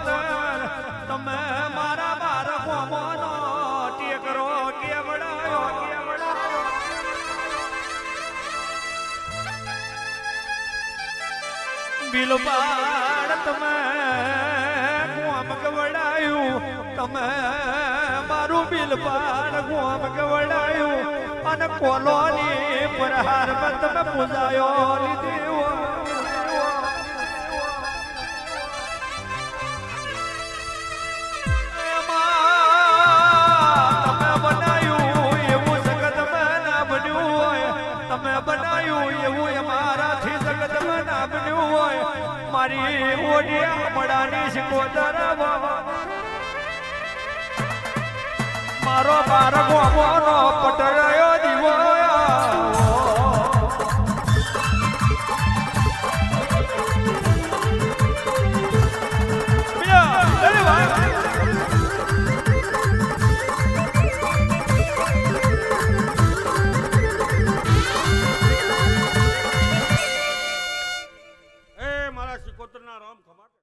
તમે મારા બાર ગોમોનો ટેકરો કેવડાયો કેવડાયો બિલબાડ તમે ગોમ ગવડાયું તમે મારું બિલબાડ ગોમ ગવડાયું અને કોલોની પ્રહારમાં તમે પૂજાયો લીધી તમે બનાયું એવું અમારાથી જગતમાં ના બન્યું હોય. મારી ઓડિયા મડાની શિકોતર મારો બાર ગોમોનો પટરાયો દીવો કોતરના રામ ખમાટ